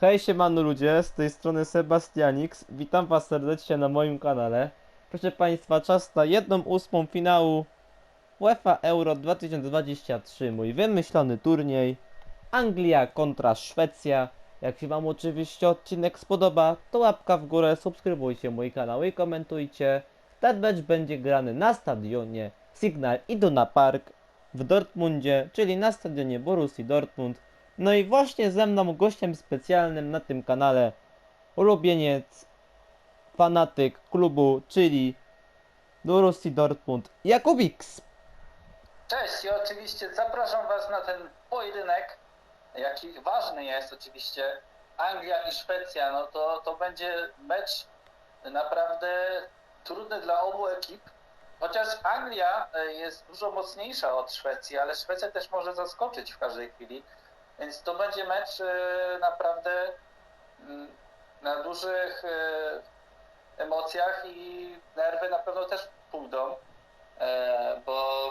Hej siemano ludzie, z tej strony Sebastianix. Witam was serdecznie na moim kanale. Proszę państwa, czas na jedną ósmą finału UEFA Euro 2023. Mój wymyślony turniej. Anglia kontra Szwecja. Jak się wam oczywiście odcinek spodoba, to łapka w górę, subskrybujcie mój kanał i komentujcie. Ten mecz będzie grany na stadionie Signal Iduna Park w Dortmundzie, czyli na stadionie Borussii Dortmund. No i właśnie ze mną gościem specjalnym na tym kanale ulubieniec, fanatyk klubu, czyli Borussii Dortmund, Jakubiks. Cześć i oczywiście zapraszam Was na ten pojedynek, jaki ważny jest oczywiście Anglia i Szwecja. No to, to będzie mecz naprawdę trudny dla obu ekip. Chociaż Anglia e, jest dużo mocniejsza od Szwecji, ale Szwecja też może zaskoczyć w każdej chwili. Więc to będzie mecz e, naprawdę mm, na dużych e, emocjach i nerwy na pewno też pójdą, e, bo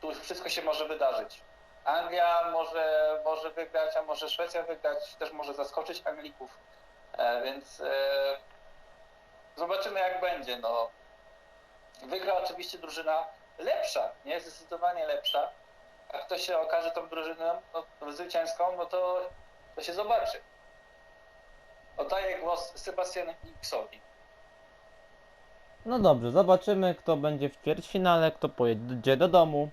tu wszystko się może wydarzyć. Anglia może, może wygrać, a może Szwecja wygrać, też może zaskoczyć Anglików, e, więc e, zobaczymy jak będzie. No. Wygra oczywiście drużyna lepsza, nie? Zdecydowanie lepsza. A kto się okaże tą drużyną no, zwycięską, no to, to się zobaczy. Oddaję głos Sebastianowi Xowi. No dobrze, zobaczymy kto będzie w ćwierćfinale, kto pojedzie do domu.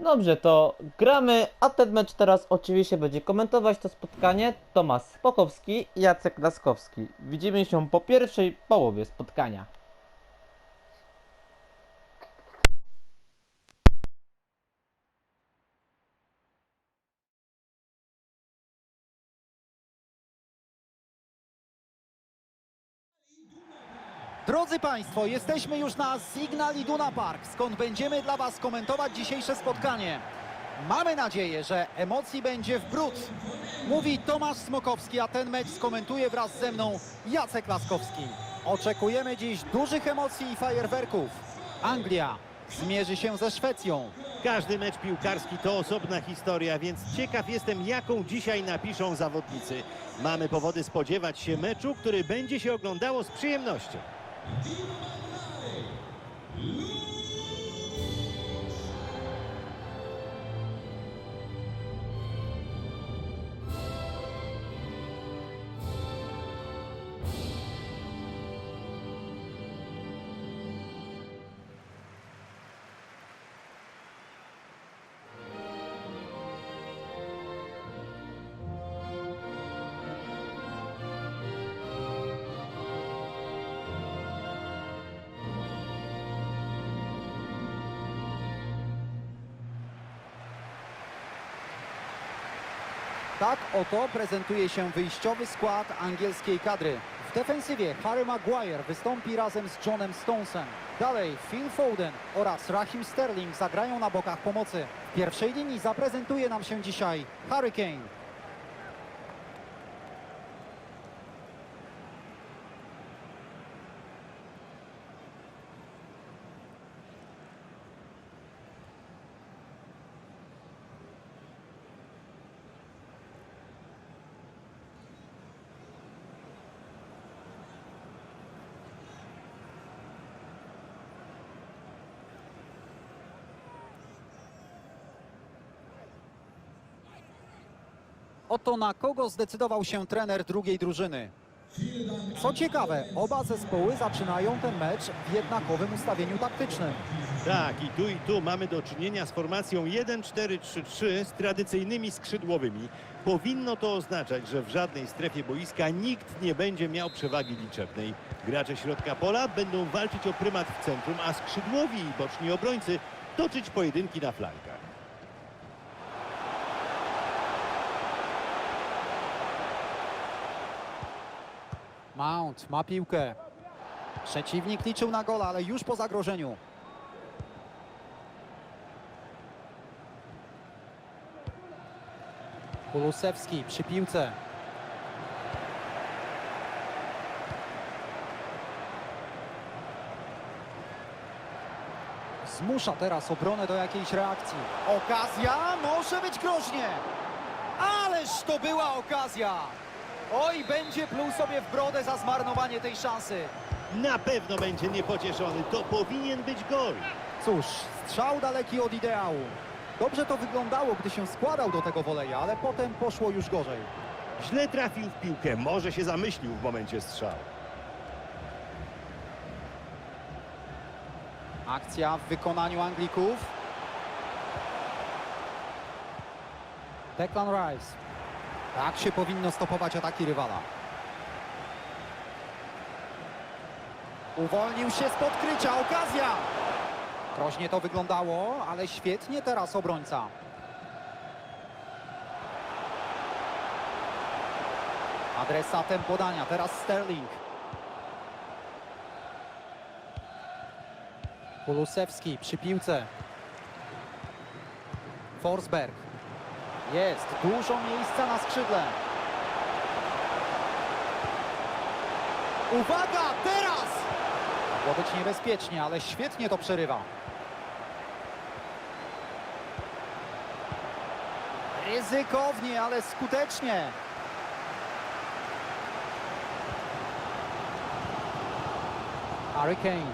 Dobrze, to gramy, a ten mecz teraz oczywiście będzie komentować to spotkanie Tomasz Spokowski i Jacek Laskowski. Widzimy się po pierwszej połowie spotkania. Drodzy Państwo, jesteśmy już na Signal Iduna Park, skąd będziemy dla Was komentować dzisiejsze spotkanie. Mamy nadzieję, że emocji będzie w bród. Mówi Tomasz Smokowski, a ten mecz skomentuje wraz ze mną Jacek Laskowski. Oczekujemy dziś dużych emocji i fajerwerków. Anglia zmierzy się ze Szwecją. Każdy mecz piłkarski to osobna historia, więc ciekaw jestem, jaką dzisiaj napiszą zawodnicy. Mamy powody spodziewać się meczu, który będzie się oglądało z przyjemnością. Diva Mandalay! Ooh! Tak oto prezentuje się wyjściowy skład angielskiej kadry. W defensywie Harry Maguire wystąpi razem z Johnem Stonesem. Dalej Phil Foden oraz Raheem Sterling zagrają na bokach pomocy. W pierwszej linii zaprezentuje nam się dzisiaj Harry Kane. Oto na kogo zdecydował się trener drugiej drużyny. Co ciekawe, oba zespoły zaczynają ten mecz w jednakowym ustawieniu taktycznym. Tak, i tu i tu mamy do czynienia z formacją 1-4-3-3 z tradycyjnymi skrzydłowymi. Powinno to oznaczać, że w żadnej strefie boiska nikt nie będzie miał przewagi liczebnej. Gracze środka pola będą walczyć o prymat w centrum, a skrzydłowi i boczni obrońcy toczyć pojedynki na flankach. Mount ma piłkę. Przeciwnik liczył na gola, ale już po zagrożeniu. Kulusewski przy piłce. Zmusza teraz obronę do jakiejś reakcji. Okazja może być groźnie. Ależ to była okazja! Oj, będzie pluł sobie w brodę za zmarnowanie tej szansy. Na pewno będzie niepocieszony. To powinien być gol. Cóż, strzał daleki od ideału. Dobrze to wyglądało, gdy się składał do tego woleja, ale potem poszło już gorzej. Źle trafił w piłkę. Może się zamyślił w momencie strzału. Akcja w wykonaniu Anglików. Declan Rice. Tak się powinno stopować ataki rywala. Uwolnił się z podkrycia. Okazja! Groźnie to wyglądało, ale świetnie teraz obrońca. Adresatem podania. Teraz Sterling. Kulusewski przy piłce. Forsberg. Jest dużo miejsca na skrzydle. Uwaga, teraz! Mogło niebezpiecznie, ale świetnie to przerywa. Ryzykownie, ale skutecznie. Harry Kane.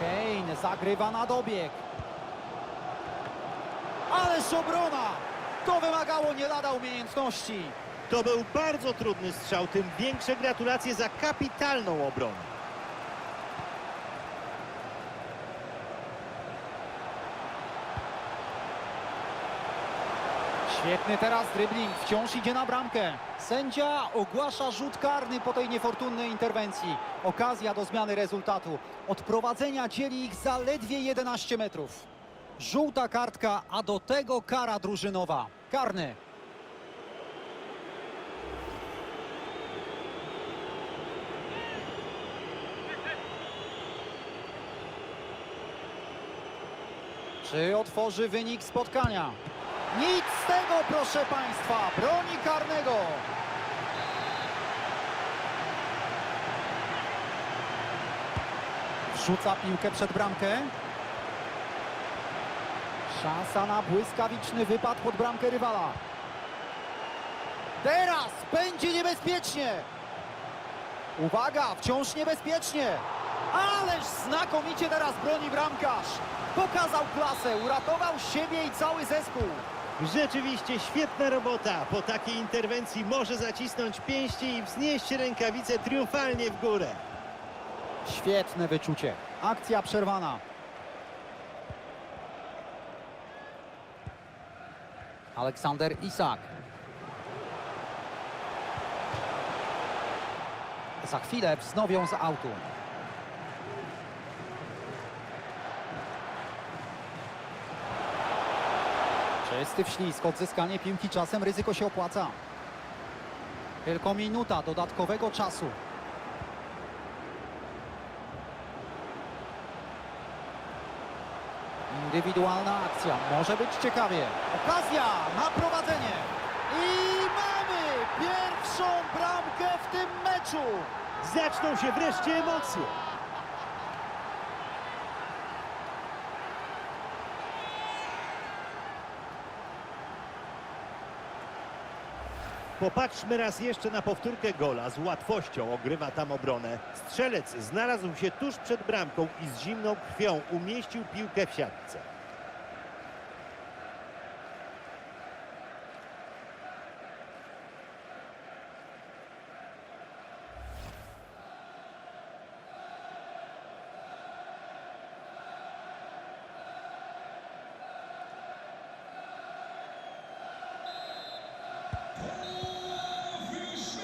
Kane zagrywa na dobieg. Ależ obrona! To wymagało nie lada umiejętności. To był bardzo trudny strzał. Tym większe gratulacje za kapitalną obronę. Świetny teraz dribbling, wciąż idzie na bramkę. Sędzia ogłasza rzut karny po tej niefortunnej interwencji. Okazja do zmiany rezultatu. Od prowadzenia dzieli ich zaledwie 11 metrów. Żółta kartka, a do tego kara drużynowa. Karny. Czy otworzy wynik spotkania? Nic z tego, proszę Państwa. Broni karnego. Wrzuca piłkę przed bramkę. Szansa na błyskawiczny wypad pod bramkę rywala. Teraz będzie niebezpiecznie. Uwaga, wciąż niebezpiecznie. Ależ znakomicie teraz broni bramkarz. Pokazał klasę, uratował siebie i cały zespół. Rzeczywiście świetna robota. Po takiej interwencji może zacisnąć pięści i wznieść rękawice triumfalnie w górę. Świetne wyczucie. Akcja przerwana. Aleksander Isak. Za chwilę wznowią z autu. Czysty wślizg, odzyskanie piłki czasem ryzyko się opłaca. Tylko minuta dodatkowego czasu. Indywidualna akcja, może być ciekawie. Okazja na prowadzenie. I mamy pierwszą bramkę w tym meczu. Zaczną się wreszcie emocje. Popatrzmy raz jeszcze na powtórkę gola. Z łatwością ogrywa tam obronę. Strzelec znalazł się tuż przed bramką i z zimną krwią umieścił piłkę w siatce.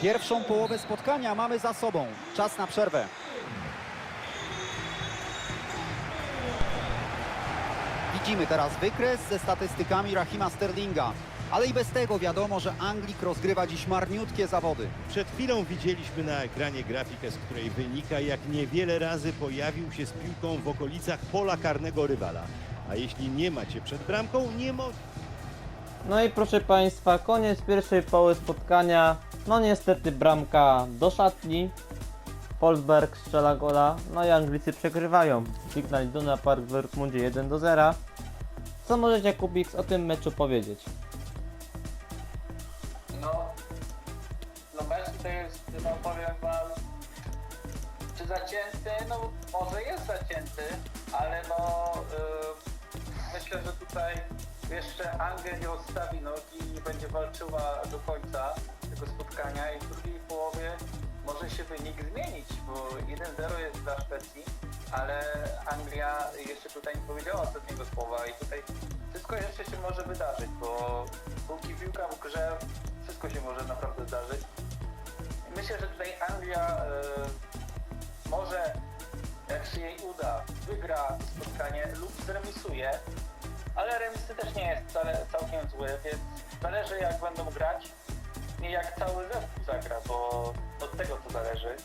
Pierwszą połowę spotkania mamy za sobą. Czas na przerwę. Widzimy teraz wykres ze statystykami Rahima Sterlinga. Ale i bez tego wiadomo, że Anglik rozgrywa dziś marniutkie zawody. Przed chwilą widzieliśmy na ekranie grafikę, z której wynika, jak niewiele razy pojawił się z piłką w okolicach pola karnego rywala. A jeśli nie macie przed bramką, nie może. No i proszę Państwa, koniec pierwszej połowy spotkania. No niestety bramka do szatni. Polsberg strzela gola, no i Anglicy przegrywają. Signal Iduna Park w Dortmundzie 1 do 0. Co możecie Kubiks o tym meczu powiedzieć? No, no mecz to jest, no powiem wam, czy zacięty? No może jest zacięty, ale no y, myślę, że tutaj jeszcze Anglia nie odstawi nogi i będzie walczyła do końca tego spotkania i w drugiej połowie może się wynik zmienić, bo 1-0 jest dla Szwecji, ale Anglia jeszcze tutaj nie powiedziała ostatniego słowa i tutaj wszystko jeszcze się może wydarzyć, bo póki piłka w grze, wszystko się może naprawdę zdarzyć. Myślę, że tutaj Anglia e, może, jak się jej uda, wygra spotkanie lub zremisuje, ale remisy też nie jest całkiem zły, więc zależy jak będą grać i jak cały zespół zagra, bo od tego to zależy.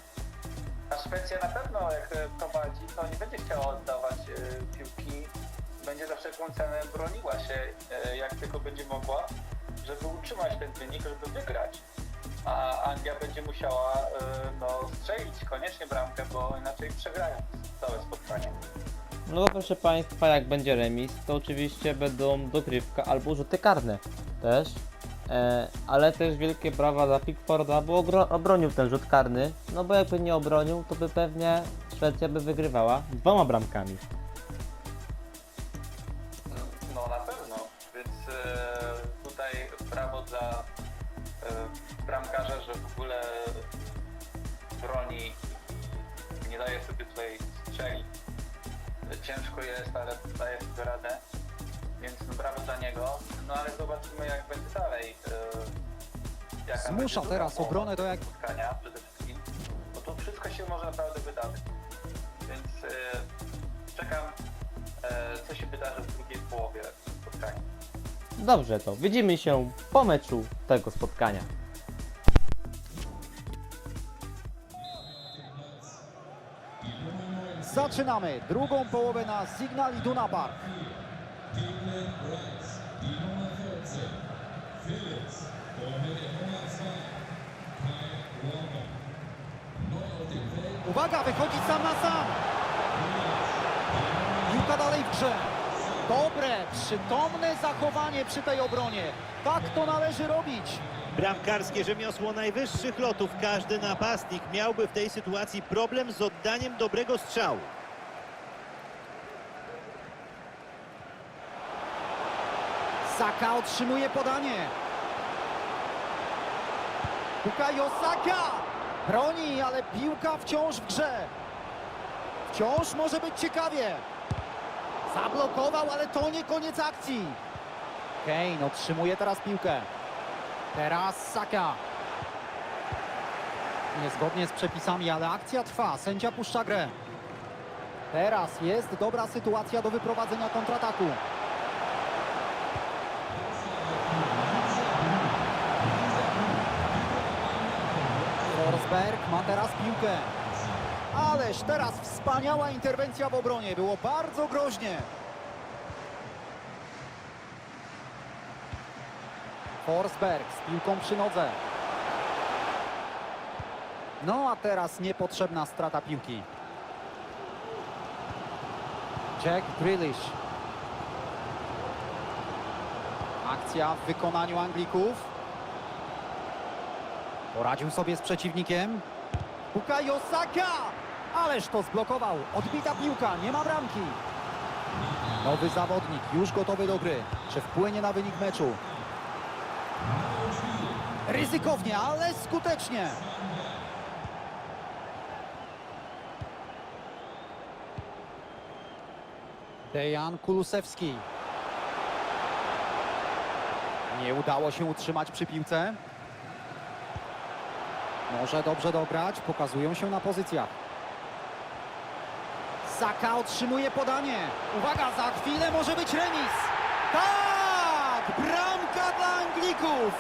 A Szwecja na pewno jak e, prowadzi, to nie będzie chciała oddawać e, piłki, będzie za wszelką cenę broniła się e, jak tylko będzie mogła, żeby utrzymać ten wynik, żeby wygrać. A Anglia będzie musiała no, strzelić koniecznie bramkę, bo inaczej przegrają całe spotkanie. No to proszę Państwa, jak będzie remis, to oczywiście będą dogrywka albo rzuty karne też. E, ale też wielkie brawa dla Pickforda, bo obronił ten rzut karny. No bo jakby nie obronił, to by pewnie Szwecja by wygrywała dwoma bramkami. Ciężko jest, ale daje sobie radę, więc no, brawo dla niego. No ale zobaczymy jak będzie dalej. E, jaka Zmusza będzie druga teraz połowa obronę do jak- spotkania przede wszystkim, bo tu wszystko się może naprawdę wydarzyć. Więc e, czekam e, co się wydarzy w drugiej połowie spotkania. Dobrze to, widzimy się po meczu tego spotkania. Zaczynamy drugą połowę na Signal Iduna Park. Uwaga, wychodzi sam na sam. Piłka dalej w grze. Dobre, przytomne zachowanie przy tej obronie. Tak to należy robić. Bramkarskie rzemiosło najwyższych lotów. Każdy napastnik miałby w tej sytuacji problem z oddaniem dobrego strzału. Saka otrzymuje podanie. Bukayo Saka! Broni, ale piłka wciąż w grze. Wciąż może być ciekawie. Zablokował, ale to nie koniec akcji. Kane otrzymuje teraz piłkę. Teraz Saka. Niezgodnie z przepisami, ale akcja trwa. Sędzia puszcza grę. Teraz jest dobra sytuacja do wyprowadzenia kontrataku. Forsberg ma teraz piłkę. Ależ teraz wspaniała interwencja w obronie. Było bardzo groźnie. Forsberg z piłką przy nodze. No a teraz niepotrzebna strata piłki. Jack Grealish. Akcja w wykonaniu Anglików. Poradził sobie z przeciwnikiem. Bukayo Saka! Ależ to zblokował. Odbita piłka, nie ma bramki. Nowy zawodnik, już gotowy do gry. Czy wpłynie na wynik meczu? Ryzykownie, ale skutecznie. Dejan Kulusewski. Nie udało się utrzymać przy piłce. Może dobrze dograć, pokazują się na pozycjach. Saka otrzymuje podanie. Uwaga, za chwilę może być remis. Tak! Bramka dla Anglików!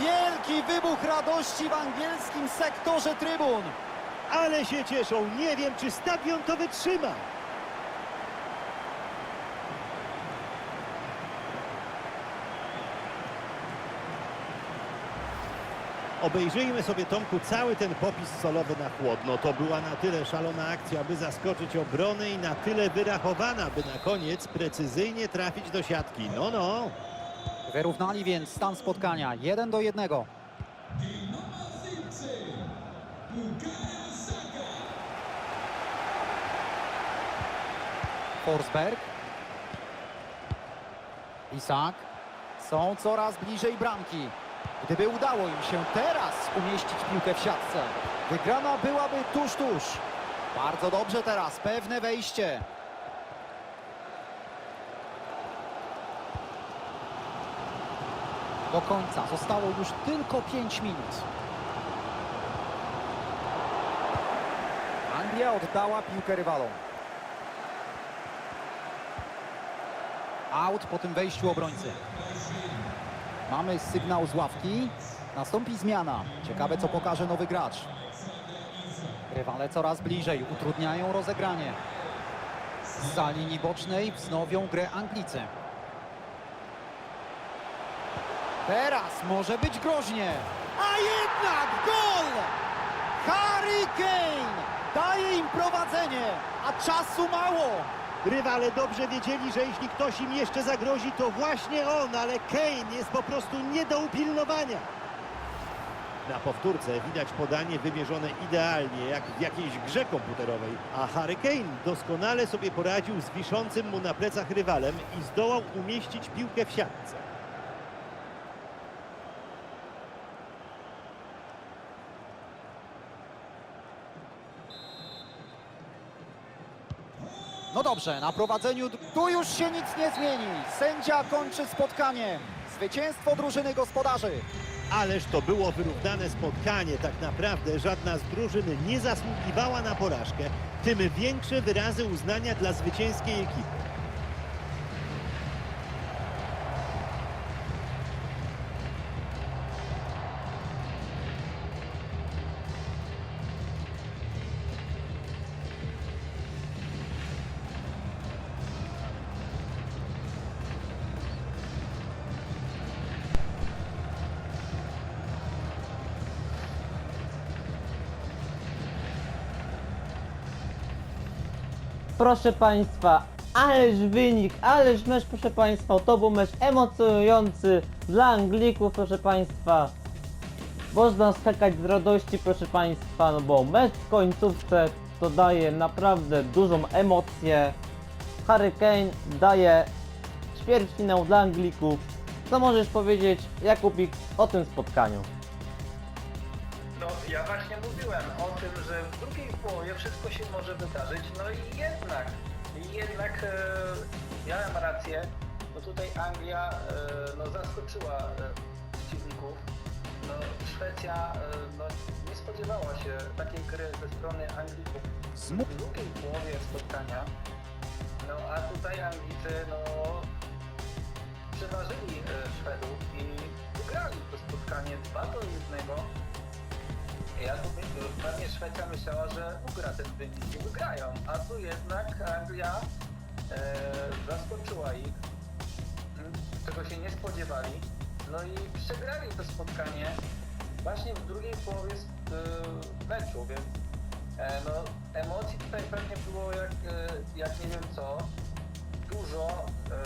Wielki wybuch radości w angielskim sektorze trybun. Ale się cieszą. Nie wiem, czy stadion to wytrzyma. Obejrzyjmy sobie, Tomku, cały ten popis solowy na chłodno. To była na tyle szalona akcja, by zaskoczyć obronę i na tyle wyrachowana, by na koniec precyzyjnie trafić do siatki. No, no. Wyrównali więc stan spotkania 1 do 1. Forsberg. Isak. Są coraz bliżej bramki. Gdyby udało im się teraz umieścić piłkę w siatce, wygrana byłaby tuż, tuż. Bardzo dobrze teraz, pewne wejście. Do końca zostało już tylko 5 minut. Anglia oddała piłkę rywalom. Out po tym wejściu obrońcy. Mamy sygnał z ławki. Nastąpi zmiana. Ciekawe co pokaże nowy gracz. Rywale coraz bliżej, utrudniają rozegranie. Z linii bocznej wznowią grę Anglicy. Teraz może być groźnie. A jednak gol! Harry Kane daje im prowadzenie, a czasu mało. Rywale dobrze wiedzieli, że jeśli ktoś im jeszcze zagrozi, to właśnie on, ale Kane jest po prostu nie do upilnowania. Na powtórce widać podanie wymierzone idealnie, jak w jakiejś grze komputerowej, a Harry Kane doskonale sobie poradził z wiszącym mu na plecach rywalem i zdołał umieścić piłkę w siatce. No dobrze, na prowadzeniu tu już się nic nie zmieni. Sędzia kończy spotkanie. Zwycięstwo drużyny gospodarzy. Ależ to było wyrównane spotkanie. Tak naprawdę żadna z drużyn nie zasługiwała na porażkę. Tym większe wyrazy uznania dla zwycięskiej ekipy. Proszę Państwa, ależ wynik, ależ mecz, proszę Państwa, to był mecz emocjonujący dla Anglików, proszę Państwa. Można skakać z radości, proszę Państwa, no bo mecz w końcówce to daje naprawdę dużą emocję. Harry Kane daje ćwierćfinał dla Anglików. Co możesz powiedzieć, Jakubik, o tym spotkaniu? Ja właśnie mówiłem o tym, że w drugiej połowie wszystko się może wydarzyć, no i jednak, jednak e, miałem rację, bo tutaj Anglia e, no, zaskoczyła e, przeciwników. No, Szwecja e, no, nie spodziewała się takiej gry ze strony Anglików w drugiej połowie spotkania. No a tutaj Anglicy no, przeważyli e, Szwedów i wygrali to spotkanie 2 do 1. Ja tu pewnie Szwecja myślała, że ugra ten wynik i wygrają, a tu jednak Anglia e, zaskoczyła ich, m, czego się nie spodziewali. No i przegrali to spotkanie właśnie w drugiej połowie e, meczu, więc e, no, emocji tutaj pewnie było jak, e, jak nie wiem co, dużo, e,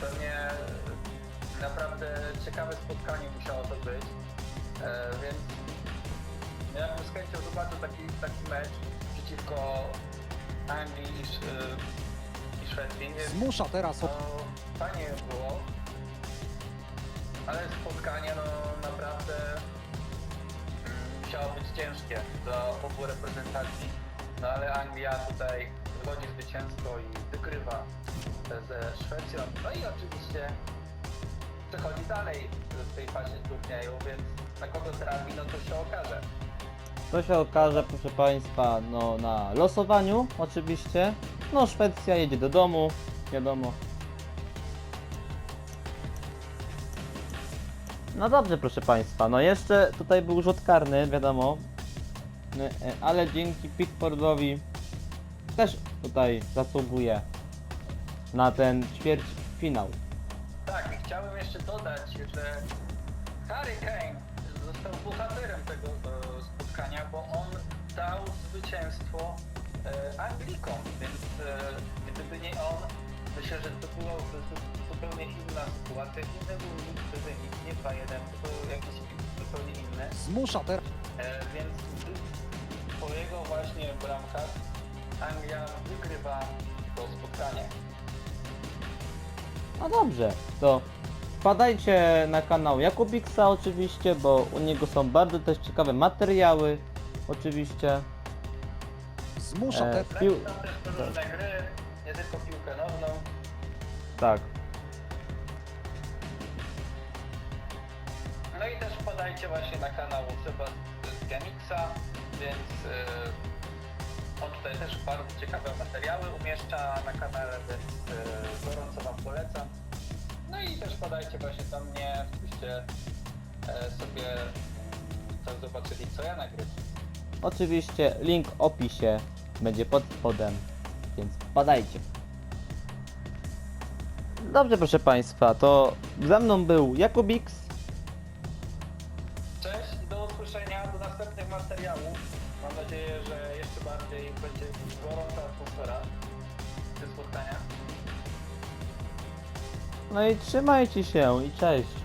pewnie naprawdę ciekawe spotkanie musiało to być. E, więc no ja bym z chęcią zobaczył taki, taki mecz przeciwko Anglii i, Sz- e, i Szwecji. Więc Zmusza teraz no, od... fajnie było. Ale spotkanie no naprawdę mm, musiało być ciężkie dla obu reprezentacji. No ale Anglia tutaj wychodzi zwycięsko i wygrywa ze Szwecją. No i oczywiście przechodzi dalej w tej fazie turnieju, więc na kogo trafi, no to się okaże. To się okaże, proszę Państwa, no na losowaniu oczywiście. No Szwecja jedzie do domu, wiadomo. No dobrze, proszę Państwa, no jeszcze tutaj był rzut karny, wiadomo. No, e, Ale dzięki Pickfordowi też tutaj zasługuje na ten ćwierćfinał. Tak, i chciałbym jeszcze dodać, że Harry Kane został bohaterem tego e, spotkania, bo on dał zwycięstwo e, Anglikom, więc e, gdyby nie on, myślę, że to była zupełnie inna sytuacja, inny był wynik, nie 2-1, tylko jakiś zupełnie inny. Zmusza teraz. E, więc po jego właśnie bramkach Anglia wygrywa to spotkanie. No dobrze, to wpadajcie na kanał Jakubiksa oczywiście, bo u niego są bardzo też ciekawe materiały. Oczywiście. Zmusza E, teraz. pił... Różne gry, nie tylko piłkę nożną. Tak. No i też wpadajcie właśnie na kanał Sebastianixa, więc yy, on tutaj też bardzo ciekawe materiały umieszcza na kanale, więc yy, gorąco Wam polecam. No i też wpadajcie właśnie do mnie, żebyście e, sobie tam zobaczyli co ja nagrywam. Oczywiście link w opisie będzie pod spodem, więc wpadajcie. Dobrze, proszę Państwa, to ze mną był Jakubiks. No i trzymajcie się i cześć.